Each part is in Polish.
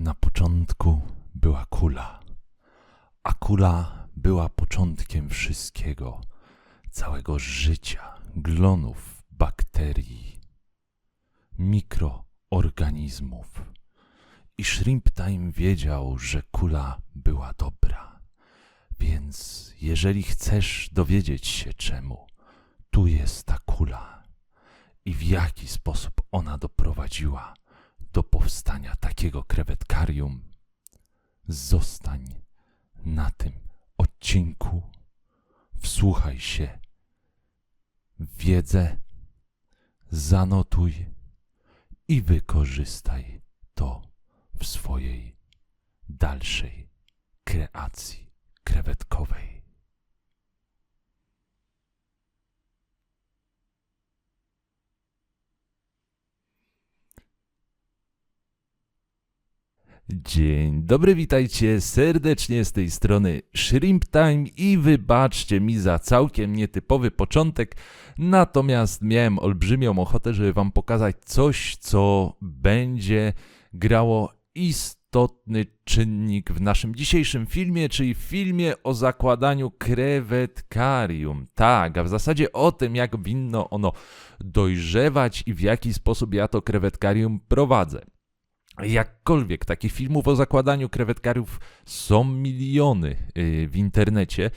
Na początku była kula, a kula była początkiem wszystkiego, całego życia, glonów, bakterii, mikroorganizmów. I Shrimp Time wiedział, że kula była dobra. Więc jeżeli chcesz dowiedzieć się czemu, tu jest ta kula i w jaki sposób ona doprowadziła do powstania takiego krewetkarium, zostań na tym odcinku. Wsłuchaj się wiedzę, zanotuj i wykorzystaj to w swojej dalszej kreacji krewetkowej. Dzień dobry, witajcie serdecznie z tej strony Shrimp Time i wybaczcie mi za całkiem nietypowy początek, natomiast miałem olbrzymią ochotę, żeby wam pokazać coś, co będzie grało istotny czynnik w naszym dzisiejszym filmie, czyli filmie o zakładaniu krewetkarium. Tak, a w zasadzie o tym, jak winno ono dojrzewać i w jaki sposób ja to krewetkarium prowadzę. Jakkolwiek takich filmów o zakładaniu krewetkariów są miliony yy, w internecie,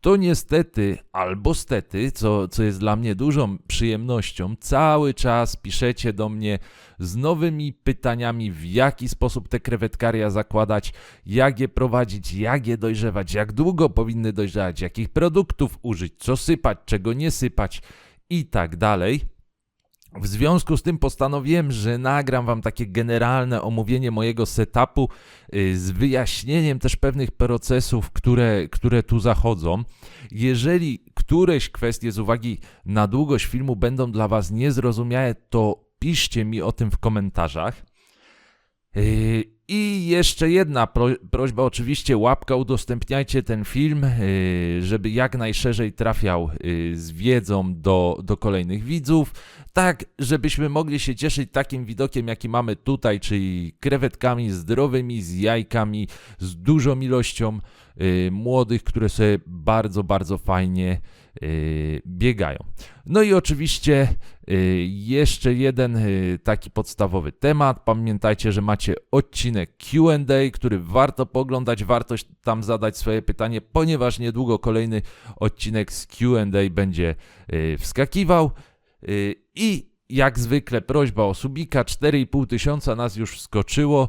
to niestety albo stety, co, co jest dla mnie dużą przyjemnością, cały czas piszecie do mnie z nowymi pytaniami, w jaki sposób te krewetkaria zakładać, jak je prowadzić, jak je dojrzewać, jak długo powinny dojrzewać, jakich produktów użyć, co sypać, czego nie sypać i tak dalej. W związku z tym postanowiłem, że nagram Wam takie generalne omówienie mojego setupu y, z wyjaśnieniem też pewnych procesów, które, które tu zachodzą. Jeżeli któreś kwestie z uwagi na długość filmu będą dla Was niezrozumiałe, to piszcie mi o tym w komentarzach. Yy, I jeszcze jedna pro, prośba, oczywiście łapka, udostępniajcie ten film, yy, żeby jak najszerzej trafiał yy, z wiedzą do, do kolejnych widzów, tak żebyśmy mogli się cieszyć takim widokiem, jaki mamy tutaj, czyli krewetkami zdrowymi, z jajkami, z dużą ilością młodych, które sobie bardzo, bardzo fajnie biegają. No i oczywiście jeszcze jeden taki podstawowy temat. Pamiętajcie, że macie odcinek QA, który warto poglądać, warto tam zadać swoje pytanie, ponieważ niedługo kolejny odcinek z QA będzie wskakiwał. I jak zwykle prośba o subika, 4,5 tysiąca nas już wskoczyło.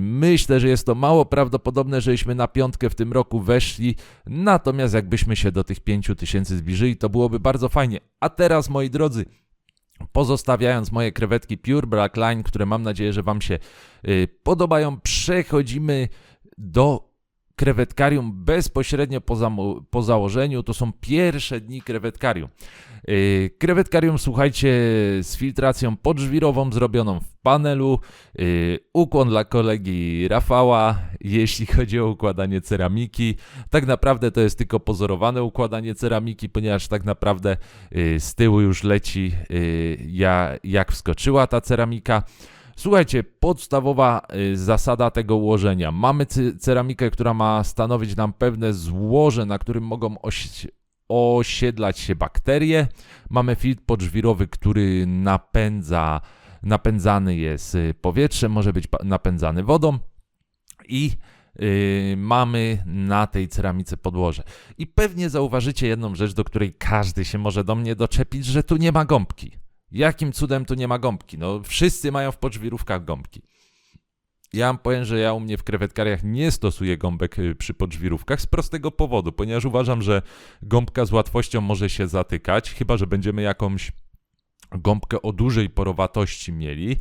Myślę, że jest to mało prawdopodobne, żeśmy na piątkę w tym roku weszli, natomiast jakbyśmy się do tych 5 tysięcy zbliżyli, to byłoby bardzo fajnie. A teraz, moi drodzy, Pozostawiając moje krewetki Pure Black Line, które mam nadzieję, że Wam się podobają, przechodzimy do krewetkarium bezpośrednio po, po założeniu. To są pierwsze dni krewetkarium. Yy, krewetkarium, słuchajcie, z filtracją podżwirową zrobioną w panelu. Yy, ukłon dla kolegi Rafała, jeśli chodzi o układanie ceramiki. Tak naprawdę to jest tylko pozorowane układanie ceramiki, ponieważ tak naprawdę yy, z tyłu już leci ja, jak wskoczyła ta ceramika. Słuchajcie, podstawowa zasada tego ułożenia. Mamy ceramikę, która ma stanowić nam pewne złoże, na którym mogą osiedlać się bakterie. Mamy filtr podżwirowy, który napędza, napędzany jest y, powietrzem, może być napędzany wodą i Yy, mamy na tej ceramice podłoże. I pewnie zauważycie jedną rzecz, do której każdy się może do mnie doczepić, że tu nie ma gąbki. Jakim cudem tu nie ma gąbki? No, wszyscy mają w podżwirówkach gąbki. Ja mam powiem, że ja u mnie w krewetkariach nie stosuję gąbek y, przy podżwirówkach z prostego powodu, ponieważ uważam, że gąbka z łatwością może się zatykać, chyba że będziemy jakąś gąbkę o dużej porowatości mieli.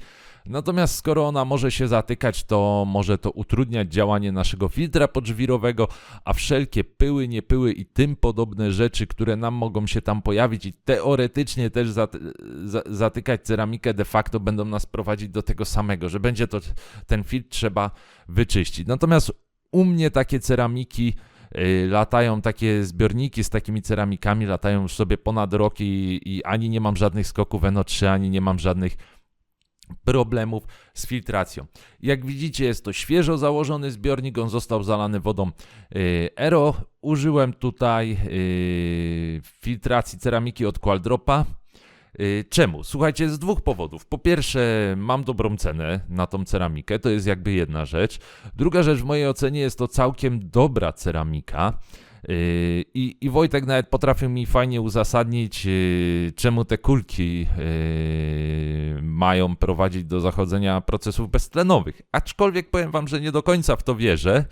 Natomiast skoro ona może się zatykać, to może to utrudniać działanie naszego filtra podżwirowego, a wszelkie pyły, niepyły i tym podobne rzeczy, które nam mogą się tam pojawić i teoretycznie też zatykać ceramikę, de facto będą nas prowadzić do tego samego, że będzie to ten filtr trzeba wyczyścić. Natomiast u mnie takie ceramiki y, latają takie zbiorniki z takimi ceramikami, latają sobie ponad rok i, i ani nie mam żadnych skoków NO3, ani nie mam żadnych problemów z filtracją. Jak widzicie, jest to świeżo założony zbiornik, on został zalany wodą y, Ero. Użyłem tutaj y, filtracji ceramiki od Qualdropa. Y, Czemu? Słuchajcie, z dwóch powodów. Po pierwsze, mam dobrą cenę na tą ceramikę, to jest jakby jedna rzecz. Druga rzecz, w mojej ocenie, jest to całkiem dobra ceramika. I, I Wojtek nawet potrafił mi fajnie uzasadnić, czemu te kulki mają prowadzić do zachodzenia procesów beztlenowych. Aczkolwiek powiem Wam, że nie do końca w to wierzę.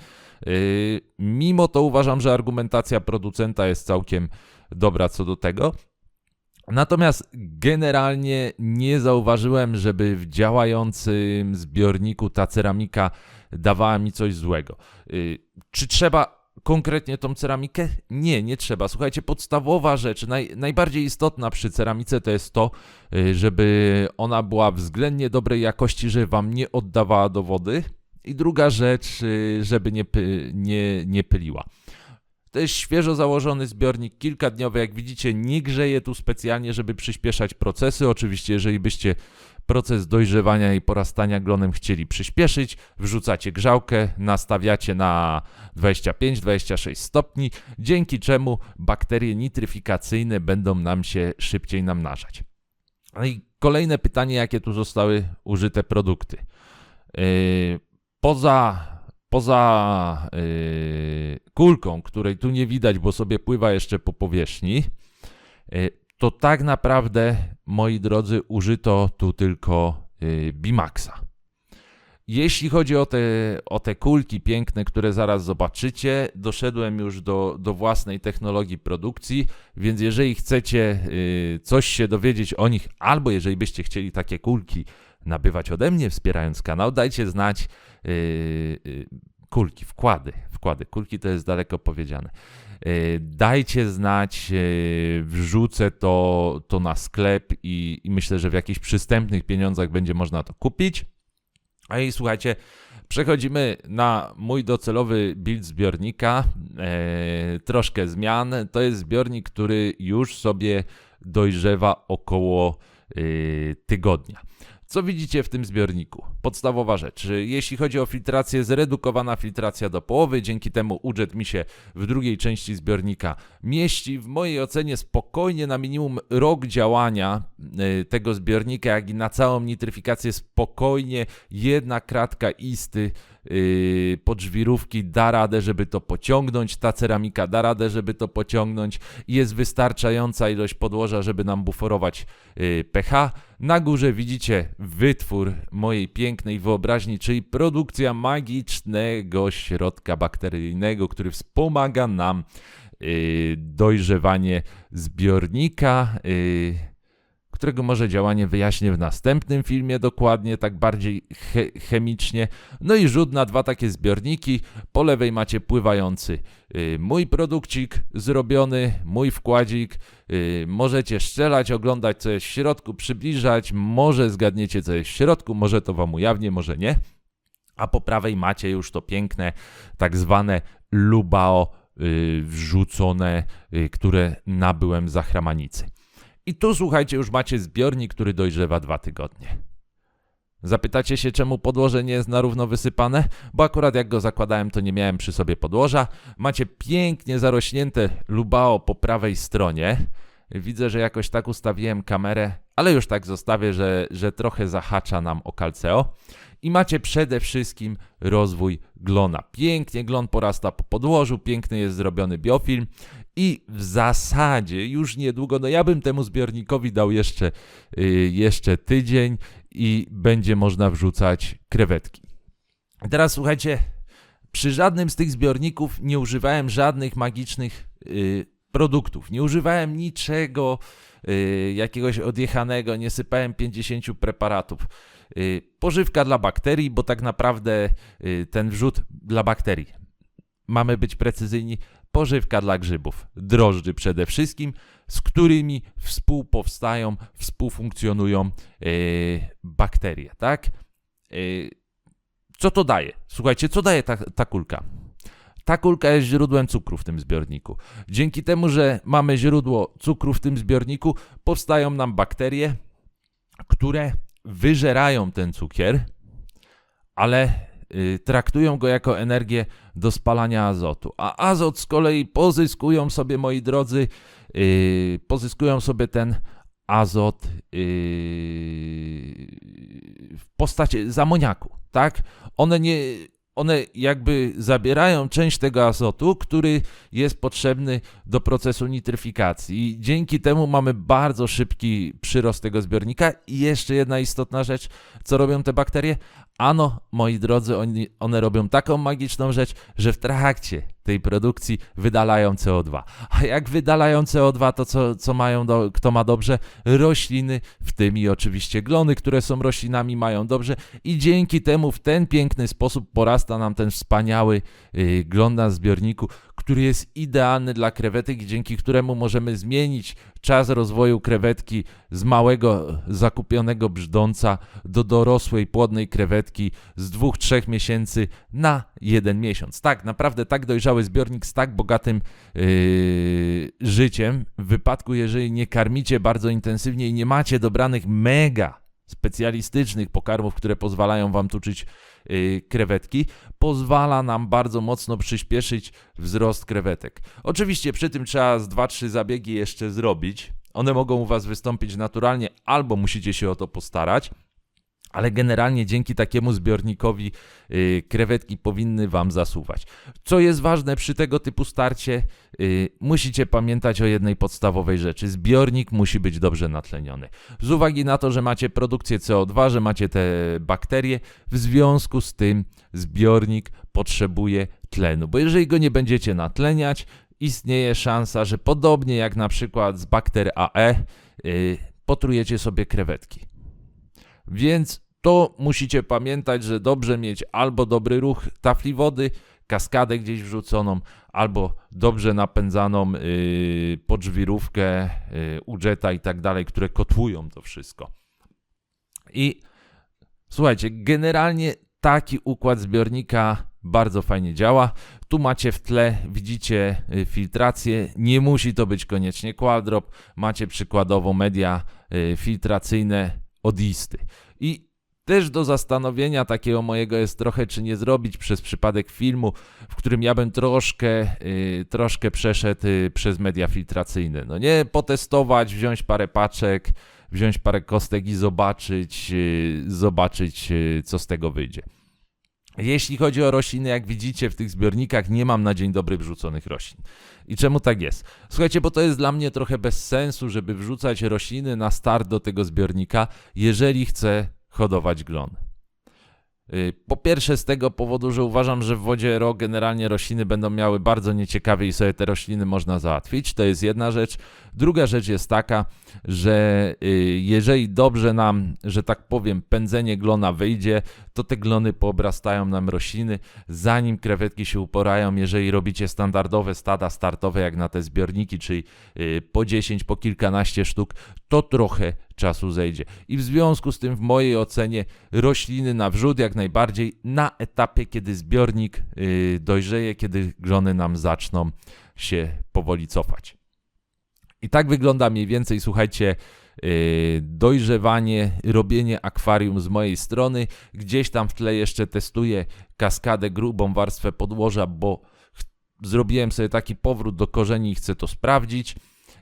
Mimo to uważam, że argumentacja producenta jest całkiem dobra co do tego. Natomiast generalnie nie zauważyłem, żeby w działającym zbiorniku ta ceramika dawała mi coś złego. Czy trzeba konkretnie tą ceramikę? Nie, nie trzeba. Słuchajcie, podstawowa rzecz, naj, najbardziej istotna przy ceramice to jest to, y, żeby ona była względnie dobrej jakości, żeby wam nie oddawała do wody. I druga rzecz, y, żeby nie, py, nie, nie pyliła. To jest świeżo założony zbiornik, kilkadniowy. Jak widzicie, nie grzeje tu specjalnie, żeby przyspieszać procesy. Oczywiście, jeżeli byście proces dojrzewania i porastania glonem chcieli przyspieszyć, wrzucacie grzałkę, nastawiacie na 25-26 stopni, dzięki czemu bakterie nitryfikacyjne będą nam się szybciej namnażać. No i kolejne pytanie, jakie tu zostały użyte produkty. Yy, poza poza yy, kulką, której tu nie widać, bo sobie pływa jeszcze po powierzchni, yy, to tak naprawdę, moi drodzy, użyto tu tylko yy, Bimaxa. Jeśli chodzi o te, o te kulki piękne, które zaraz zobaczycie, doszedłem już do, do własnej technologii produkcji, więc jeżeli chcecie yy, coś się dowiedzieć o nich, albo jeżeli byście chcieli takie kulki nabywać ode mnie, wspierając kanał, dajcie znać yy, kulki, wkłady, wkłady. Kulki to jest daleko powiedziane. E, dajcie znać, e, wrzucę to, to na sklep i, i myślę, że w jakichś przystępnych pieniądzach będzie można to kupić. A i słuchajcie, Przechodzimy na mój docelowy build zbiornika. E, troszkę zmian. To jest zbiornik, który już sobie dojrzewa około tygodnia. Co widzicie w tym zbiorniku? Podstawowa rzecz. Jeśli chodzi o filtrację, zredukowana filtracja do połowy, dzięki temu udżet mi się w drugiej części zbiornika mieści. W mojej ocenie spokojnie na minimum rok działania y, tego zbiornika, jak i na całą nitryfikację spokojnie jedna kratka isty yy, podżwirówki da radę, żeby to pociągnąć, ta ceramika da radę, żeby to pociągnąć jest wystarczająca ilość podłoża, żeby nam buforować yy, pH. Na górze widzicie wytwór mojej pięknej wyobraźni, czyli produkcja magicznego środka bakteryjnego, który wspomaga nam yy, dojrzewanie zbiornika. Yy, którego może działanie wyjaśnię w następnym filmie dokładnie, tak bardziej che chemicznie. No i rzut na dwa takie zbiorniki. Po lewej macie pływający yy, mój produkcik zrobiony, mój wkładzik. Yy, możecie strzelać, oglądać co jest w środku, przybliżać, może zgadniecie co jest w środku, może to wam ujawnię, może nie. A po prawej macie już to piękne, tak zwane lubao yy, wrzucone, y, które nabyłem za chramanicy. I tu słuchajcie, już macie zbiornik, który dojrzewa dwa tygodnie. Zapytacie się, czemu podłoże nie jest na równo wysypane? Bo akurat jak go zakładałem, to nie miałem przy sobie podłoża. Macie pięknie zarośnięte lubao po prawej stronie. Widzę, że jakoś tak ustawiłem kamerę, ale już tak zostawię, że, że trochę zahacza nam o kalceo. I macie przede wszystkim rozwój glona. Pięknie glon porasta po podłożu, piękny jest zrobiony biofilm i w zasadzie już niedługo, no ja bym temu zbiornikowi dał jeszcze, yy, jeszcze tydzień i będzie można wrzucać krewetki. Teraz słuchajcie, przy żadnym z tych zbiorników nie używałem żadnych magicznych yy, produktów. Nie używałem niczego yy, jakiegoś odjechanego, nie sypałem 50 preparatów. Pożywka dla bakterii, bo tak naprawdę ten wrzut dla bakterii. Mamy być precyzyjni, pożywka dla grzybów, drożdży przede wszystkim, z którymi współpowstają, współfunkcjonują yy, bakterie, tak? Yy, co to daje? Słuchajcie, co daje ta, ta kulka? Ta kulka jest źródłem cukru w tym zbiorniku. Dzięki temu, że mamy źródło cukru w tym zbiorniku, powstają nam bakterie, które wyżerają ten cukier, ale traktują go jako energię do spalania azotu. A azot z kolei pozyskują sobie, moi drodzy, y, pozyskują sobie ten azot yy, w postaci z amoniaku, tak? One nie, one jakby zabierają część tego azotu, który jest potrzebny do procesu nitryfikacji. I dzięki temu mamy bardzo szybki przyrost tego zbiornika. I jeszcze jedna istotna rzecz, co robią te bakterie? Ano, moi drodzy, oni, one robią taką magiczną rzecz, że w trakcie tej produkcji wydalają CO2. A jak wydalają CO2, to co, co mają, do, kto ma dobrze? Rośliny, w tym i oczywiście glony, które są roślinami, mają dobrze i dzięki temu w ten piękny sposób porasta nam ten wspaniały yy, glon na zbiorniku, który jest idealny dla krewetek i dzięki któremu możemy zmienić czas rozwoju krewetki z małego zakupionego brzdąca do dorosłej płodnej krewetki z dwóch, trzech miesięcy na jeden miesiąc. Tak, naprawdę tak dojrzały zbiornik z tak bogatym yy, życiem, w wypadku jeżeli nie karmicie bardzo intensywnie i nie macie dobranych mega specjalistycznych pokarmów, które pozwalają wam tuczyć yy, krewetki, pozwala nam bardzo mocno przyspieszyć wzrost krewetek. Oczywiście przy tym trzeba z 2-3 zabiegi jeszcze zrobić. One mogą u was wystąpić naturalnie, albo musicie się o to postarać. Ale generalnie dzięki takiemu zbiornikowi yy, krewetki powinny Wam zasuwać. Co jest ważne przy tego typu starcie, yy, musicie pamiętać o jednej podstawowej rzeczy. Zbiornik musi być dobrze natleniony. Z uwagi na to, że macie produkcję CO2, że macie te bakterie, w związku z tym zbiornik potrzebuje tlenu. Bo jeżeli go nie będziecie natleniać, istnieje szansa, że podobnie jak na przykład z bakter AE, yy, potrujecie sobie krewetki. Więc to musicie pamiętać, że dobrze mieć albo dobry ruch tafli wody, kaskadę gdzieś wrzuconą, albo dobrze napędzaną yy, podżwirówkę, yy, udżeta i tak dalej, które kotłują to wszystko. I słuchajcie, generalnie taki układ zbiornika bardzo fajnie działa. Tu macie w tle, widzicie y, filtrację. Nie musi to być koniecznie quadrop. Macie przykładowo media y, filtracyjne odisty. I też do zastanowienia takiego mojego jest trochę, czy nie zrobić przez przypadek filmu, w którym ja bym troszkę, yy, troszkę przeszedł yy, przez media filtracyjne. No nie potestować, wziąć parę paczek, wziąć parę kostek i zobaczyć, yy, zobaczyć, yy, co z tego wyjdzie. Jeśli chodzi o rośliny, jak widzicie w tych zbiornikach, nie mam na dzień dobry wrzuconych roślin. I czemu tak jest? Słuchajcie, bo to jest dla mnie trochę bez sensu, żeby wrzucać rośliny na start do tego zbiornika, jeżeli chcę hodować glon. Y, po pierwsze z tego powodu, że uważam, że w wodzie RO generalnie rośliny będą miały bardzo nieciekawie i sobie te rośliny można załatwić. To jest jedna rzecz. Druga rzecz jest taka, że y, jeżeli dobrze nam, że tak powiem, pędzenie glona wyjdzie, to te glony poobrastają nam rośliny, zanim krewetki się uporają. Jeżeli robicie standardowe stada startowe, jak na te zbiorniki, czyli y, po 10, po kilkanaście sztuk, to trochę czasu zejdzie. I w związku z tym, w mojej ocenie, rośliny na wrzód jak najbardziej na etapie, kiedy zbiornik yy, dojrzeje, kiedy glony nam zaczną się powoli cofać. I tak wygląda mniej więcej, słuchajcie, dojrzewanie, robienie akwarium z mojej strony. Gdzieś tam w tle jeszcze testuję kaskadę, grubą warstwę podłoża, bo zrobiłem sobie taki powrót do korzeni i chcę to sprawdzić.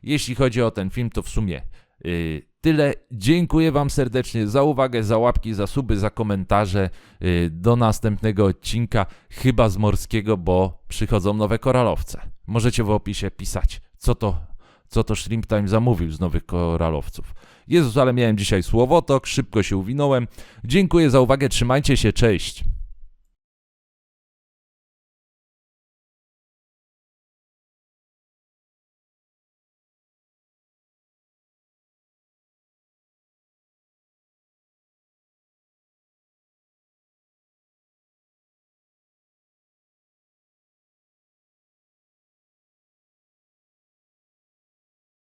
Jeśli chodzi o ten film, to w sumie yy, tyle. Dziękuję Wam serdecznie za uwagę, za łapki, za suby, za komentarze. Yy, do następnego odcinka, chyba z morskiego, bo przychodzą nowe koralowce. Możecie w opisie pisać, co to, co to Shrimp Time zamówił z nowych koralowców. Jezus, ale miałem dzisiaj słowotok, szybko się uwinąłem. Dziękuję za uwagę, trzymajcie się, cześć.